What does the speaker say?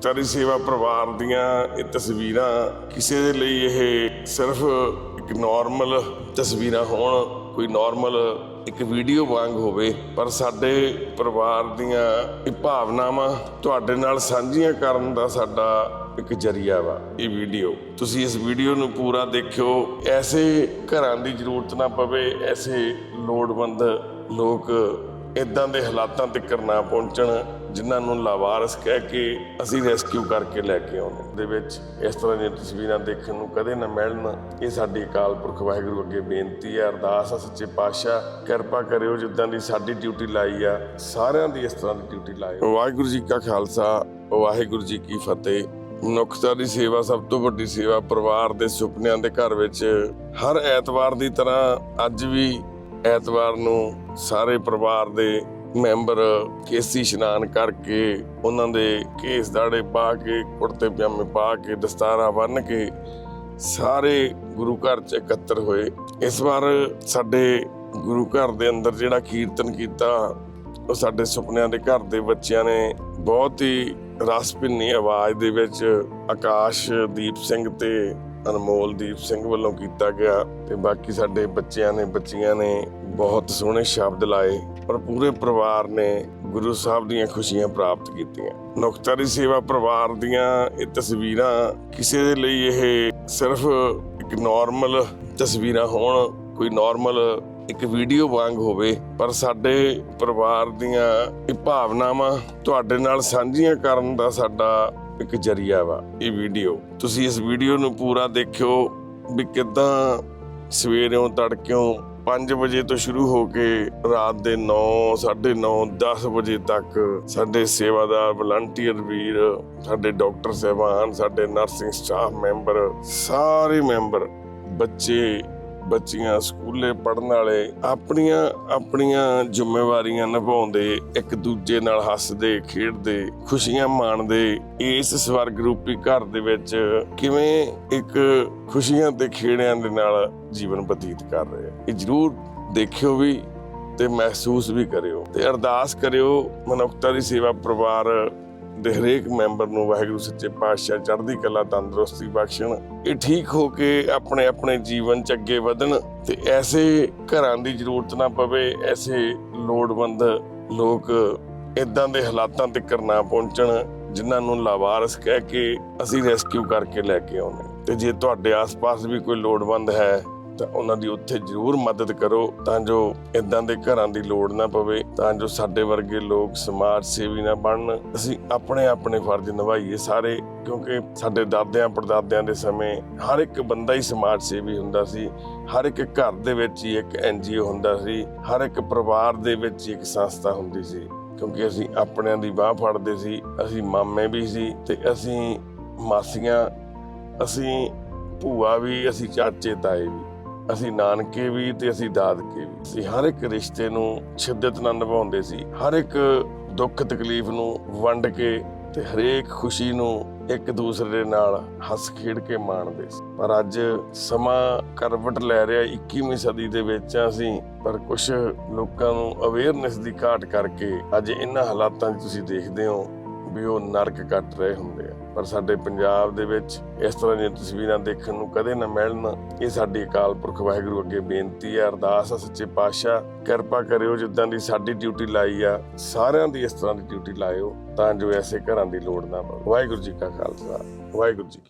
ਮੁਖਤਾਰੀ ਸੇਵਾ ਪਰਿਵਾਰ ਦੀਆਂ ਇਹ ਤਸਵੀਰਾਂ ਕਿਸੇ ਦੇ ਲਈ ਇਹ ਸਿਰਫ ਇੱਕ ਨਾਰਮਲ ਤਸਵੀਰਾਂ ਹੋਣ, ਕੋਈ ਨਾਰਮਲ ਇੱਕ ਵੀਡੀਓ ਵਾਂਗ ਹੋਵੇ, ਪਰ ਸਾਡੇ ਪਰਿਵਾਰ ਦੀਆਂ ਇਹ ਭਾਵਨਾਵਾਂ ਤੁਹਾਡੇ ਨਾਲ ਸਾਂਝੀਆਂ ਕਰਨ ਦਾ ਸਾਡਾ ਇੱਕ ਜਰੀਆ ਵਾ, ਇਹ ਵੀਡੀਓ ਤੁਸੀਂ ਇਸ ਵੀਡੀਓ ਨੂੰ ਪੂਰਾ ਦੇਖਿਓ, ਐਸੇ ਘਰਾਂ ਦੀ ਜ਼ਰੂਰਤ ਨਾ ਪਵੇ, ਐਸੇ ਲੋੜਵੰਦ ਲੋਕ ਇਦਾਂ ਦੇ ਹਾਲਾਤਾਂ ਤੱਕ ਨਾ ਪਹੁੰਚਣ। ਜਿਨ੍ਹਾਂ ਨੂੰ ਲਾਵਾਰਸ ਕਹਿ ਕੇ ਅਸੀਂ ਰੈਸਕਿਊ ਕਰਕੇ ਲੈ ਕੇ ਆਉਂਦੇ ਦੇ ਵਿੱਚ ਇਸ ਤਰ੍ਹਾਂ ਦੀਆਂ ਤਸਵੀਰਾਂ ਦੇਖਣ ਨੂੰ ਕਦੇ ਨਾ ਮਿਲਣ। ਇਹ ਸਾਡੀ ਅਕਾਲ ਪੁਰਖ ਵਾਹਿਗੁਰੂ ਅੱਗੇ ਬੇਨਤੀ ਹੈ। ਅਰਦਾਸ ਹੈ ਸੱਚੇ ਪਾਤਸ਼ਾਹ, ਕਿਰਪਾ ਕਰਿਓ ਜਿੱਦਾਂ ਦੀ ਸਾਡੀ ਡਿਊਟੀ ਲਾਈ ਆ, ਸਾਰਿਆਂ ਦੀ ਇਸ ਤਰ੍ਹਾਂ ਦੀ ਡਿਊਟੀ ਲਾਇਓ। ਵਾਹਿਗੁਰੂ ਜੀ ਕਾ ਖਾਲਸਾ, ਵਾਹਿਗੁਰੂ ਜੀ ਕੀ ਫਤਿਹ। ਮਨੁੱਖਤਾ ਦੀ ਸੇਵਾ ਸਭ ਤੋਂ ਵੱਡੀ ਸੇਵਾ ਪਰਿਵਾਰ ਦੇ ਸੁਪਨਿਆਂ ਦੇ ਘਰ ਵਿੱਚ ਹਰ ਐਤਵਾਰ ਦੀ ਤਰ੍ਹਾਂ ਅੱਜ ਵੀ ਐਤਵਾਰ ਨੂੰ ਸਾਰੇ ਪਰਿਵਾਰ ਦੇ ਮੈਂਬਰ ਕੇਸੀ ਇਸ਼ਨਾਨ ਕਰਕੇ ਉਹਨਾਂ ਦੇ ਕੇਸ ਦਾੜੇ ਪਾ ਕੇ, ਕੁੜਤੇ ਪਜਾਮੇ ਪਾ ਕੇ, ਦਸਤਾਰਾ ਬੰਨ੍ਹ ਕੇ ਸਾਰੇ ਗੁਰੂ ਘਰ ਚ ਇਕੱਤਰ ਹੋਏ। ਇਸ ਵਾਰ ਸਾਡੇ ਗੁਰੂ ਘਰ ਦੇ ਅੰਦਰ ਜਿਹੜਾ ਕੀਰਤਨ ਕੀਤਾ, ਉਹ ਸਾਡੇ ਸੁਪਨਿਆਂ ਦੇ ਘਰ ਦੇ ਬੱਚਿਆਂ ਨੇ ਬਹੁਤ ਹੀ ਰਸ ਭਿੰਨੀ ਆਵਾਜ਼ ਦੇ ਵਿੱਚ ਆਕਾਸ਼ਦੀਪ ਸਿੰਘ ਤੇ ਅਨਮੋਲਦੀਪ ਸਿੰਘ ਵੱਲੋਂ ਕੀਤਾ ਗਿਆ ਤੇ ਬਾਕੀ ਸਾਡੇ ਬੱਚਿਆਂ ਨੇ, ਬੱਚੀਆਂ ਨੇ ਬਹੁਤ ਸੋਹਣੇ ਸ਼ਬਦ ਲਾਏ, ਪਰ ਪੂਰੇ ਪਰਿਵਾਰ ਨੇ ਗੁਰੂ ਸਾਹਿਬ ਦੀਆਂ ਖੁਸ਼ੀਆਂ ਪ੍ਰਾਪਤ ਕੀਤੀਆਂ। ਨੁਕਤਾ ਸੇਵਾ ਪਰਿਵਾਰ ਦੀਆਂ ਇਹ ਤਸਵੀਰਾਂ ਕਿਸੇ ਦੇ ਲਈ ਇਹ ਸਿਰਫ ਇੱਕ ਨਾਰਮਲ ਤਸਵੀਰਾਂ ਹੋਣ, ਕੋਈ ਨਾਰਮਲ ਇੱਕ ਵੀਡੀਓ ਵਾਂਗ ਹੋਵੇ, ਪਰ ਸਾਡੇ ਪਰਿਵਾਰ ਦੀਆਂ ਇਹ ਭਾਵਨਾਵਾਂ ਤੁਹਾਡੇ ਨਾਲ ਸਾਂਝੀਆਂ ਕਰਨ ਦਾ ਸਾਡਾ ਇੱਕ ਜਰੀਆ ਵਾ, ਇਹ ਵੀਡੀਓ ਤੁਸੀਂ ਇਸ ਵੀਡੀਓ ਨੂੰ ਪੂਰਾ ਦੇਖਿਓ ਵੀ ਕਿਦਾਂ ਸਵੇਰੋਂ ਤੜਕਿਓਂ 5 ਵਜੇ ਤੋਂ ਸ਼ੁਰੂ ਹੋ ਕੇ ਰਾਤ ਦੇ 9 9:30 10 ਵਜੇ ਤੱਕ ਸਾਡੇ ਸੇਵਾਦਾਰ ਵਲੰਟੀਅਰ ਵੀਰ, ਸਾਡੇ ਡਾਕਟਰ ਸਹਿਬਾਨ, ਸਾਡੇ ਨਰਸਿੰਗ ਸਟਾਫ ਮੈਂਬਰ ਸਾਰੇ ਮੈਂਬਰ ਬੱਚੇ ਬੱਚੀਆਂ ਸਕੂਲੇ ਪੜਨ ਵਾਲੇ ਆਪਣੀਆਂ ਆਪਣੀਆਂ ਜ਼ਿੰਮੇਵਾਰੀਆਂ ਨਿਭਾਉਂਦੇ, ਇੱਕ ਦੂਜੇ ਨਾਲ ਹੱਸਦੇ, ਖੇਡਦੇ, ਖੁਸ਼ੀਆਂ ਮਾਣਦੇ, ਇਸ ਸਵਰਗ ਰੂਪੀ ਘਰ ਦੇ ਵਿੱਚ ਕਿਵੇਂ ਇੱਕ ਖੁਸ਼ੀਆਂ ਤੇ ਖੇੜਿਆਂ ਦੇ ਨਾਲ ਜੀਵਨ ਬਤੀਤ ਕਰ ਰਹੇ ਆ। ਇਹ ਜਰੂਰ ਦੇਖਿਓ ਵੀ ਤੇ ਮਹਿਸੂਸ ਵੀ ਕਰਿਓ ਤੇ ਅਰਦਾਸ ਕਰਿਓ, ਮਨੁੱਖਤਾ ਦੀ ਸੇਵਾ ਪਰਿਵਾਰ ਦੇ ਹਰੇਕ ਮੈਂਬਰ ਨੂੰ ਵਾਹਿਗੁਰੂ ਸੱਚੇ ਪਾਤਸ਼ਾਹ ਚੜ੍ਹਦੀ ਕਲਾ, ਤੰਦਰੁਸਤੀ ਬਖਸ਼ਣ, ਇਹ ਠੀਕ ਹੋ ਕੇ ਆਪਣੇ ਆਪਣੇ ਜੀਵਨ ਚ ਅੱਗੇ ਵਧਣ ਤੇ ਐਸੇ ਘਰਾਂ ਦੀ ਜ਼ਰੂਰਤ ਨਾ ਪਵੇ, ਐਸੇ ਲੋੜਵੰਦ ਲੋਕ ਇਦਾਂ ਦੇ ਹਾਲਾਤਾਂ ਤੱਕ ਨਾ ਪਹੁੰਚਣ, ਜਿਨ੍ਹਾਂ ਨੂੰ ਲਾਵਾਰਸ ਕਹਿ ਕੇ ਅਸੀਂ ਰੈਸਕਿਊ ਕਰਕੇ ਲੈ ਕੇ ਆਉਂਦੇ ਤੇ ਜੇ ਤੁਹਾਡੇ ਆਸ-ਪਾਸ ਵੀ ਕੋਈ ਲੋੜਵੰਦ ਹੈ ਤਾਂ ਉਹਨਾਂ ਦੀ ਉੱਥੇ ਜ਼ਰੂਰ ਮਦਦ ਕਰੋ ਤਾਂ ਜੋ ਇਦਾਂ ਦੇ ਘਰਾਂ ਦੀ ਲੋੜ ਨਾ ਪਵੇ, ਤਾਂ ਜੋ ਸਾਡੇ ਵਰਗੇ ਲੋਕ ਸਮਾਜ ਸੇਵੀ ਨਾ ਬਣਨ। ਅਸੀਂ ਆਪਣੇ ਆਪਣੇ ਫਰਜ਼ ਨਿਭਾਈਏ ਸਾਰੇ, ਕਿਉਂਕਿ ਸਾਡੇ ਦਾਦਿਆਂ ਪੜਦਾਦਿਆਂ ਦੇ ਸਮੇਂ ਹਰ ਇੱਕ ਬੰਦਾ ਹੀ ਸਮਾਜ ਸੇਵੀ ਹੁੰਦਾ ਸੀ। ਹਰ ਇੱਕ ਘਰ ਦੇ ਵਿੱਚ ਹੀ ਇੱਕ ਐਨਜੀਓ ਹੁੰਦਾ ਸੀ। ਹਰ ਇੱਕ ਪਰਿਵਾਰ ਦੇ ਵਿੱਚ ਇੱਕ ਸੰਸਥਾ ਹੁੰਦੀ ਸੀ। ਕਿਉਂਕਿ ਅਸੀਂ ਆਪਣਿਆਂ ਦੀ ਬਾਹ ਫੜਦੇ ਸੀ, ਅਸੀਂ ਮਾਮੇ ਵੀ ਸੀ ਤੇ ਅਸੀਂ ਮਾਸੀਆਂ, ਅਸੀਂ ਭੂਆ ਵੀ, ਅਸੀਂ ਚਾਚੇ, ਤਾਏ ਵੀ। ਅਸੀਂ ਨਾਨਕੇ ਵੀ ਤੇ ਅਸੀਂ ਦਾਦਕੇ ਵੀ। ਅਸੀਂ ਹਰ ਇੱਕ ਰਿਸ਼ਤੇ ਨੂੰ ਸ਼ਿੱਦਤ ਨਾਲ ਨਿਭਾਉਂਦੇ ਸੀ। ਹਰ ਇੱਕ ਦੁੱਖ ਤਕਲੀਫ ਨੂੰ ਵੰਡ ਕੇ ਤੇ ਹਰੇਕ ਖੁਸ਼ੀ ਨੂੰ ਇੱਕ ਦੂਸਰੇ ਦੇ ਨਾਲ ਹੱਸ ਖੇਡ ਕੇ ਮਾਣਦੇ ਸੀ। ਪਰ ਅੱਜ ਸਮਾਂ ਕਰਵਟ ਲੈ ਰਿਹਾ 21ਵੀਂ ਸਦੀ ਦੇ ਵਿੱਚ ਅਸੀਂ, ਪਰ ਕੁਝ ਲੋਕਾਂ ਨੂੰ ਅਵੇਅਰਨੈਸ ਦੀ ਘਾਟ ਕਰਕੇ ਅੱਜ ਇਹਨਾਂ ਹਾਲਾਤਾਂ 'ਚ ਤੁਸੀਂ ਦੇਖਦੇ ਹੋ ਵੀ ਉਹ ਨਰਕ ਕੱਟ ਰਹੇ ਹੁੰਦੇ ਆ। ਪਰ ਸਾਡੇ ਪੰਜਾਬ ਦੇ ਵਿੱਚ ਇਸ ਤਰ੍ਹਾਂ ਦੀਆਂ ਤਸਵੀਰਾਂ ਦੇਖਣ ਨੂੰ ਕਦੇ ਨਾ ਮਿਲਣ। ਇਹ ਸਾਡੀ ਅਕਾਲ ਪੁਰਖ ਵਾਹਿਗੁਰੂ ਅੱਗੇ ਬੇਨਤੀ ਹੈ ਅਰਦਾਸ ਹੈ ਸੱਚੇ ਪਾਤਸ਼ਾਹ, ਕਿਰਪਾ ਕਰਿਓ ਜਿੱਦਾਂ ਦੀ ਸਾਡੀ ਡਿਊਟੀ ਲਾਈ ਆ, ਸਾਰਿਆਂ ਦੀ ਇਸ ਤਰ੍ਹਾਂ ਦੀ ਡਿਊਟੀ ਲਾਇਓ, ਤਾਂ ਜੋ ਐਸੇ ਘਰਾਂ ਦੀ ਲੋੜ ਨਾ ਪਵੇ। ਵਾਹਿਗੁਰੂ ਜੀ ਕਾ ਖਾਲਸਾ, ਵਾਹਿਗੁਰੂ ਜੀ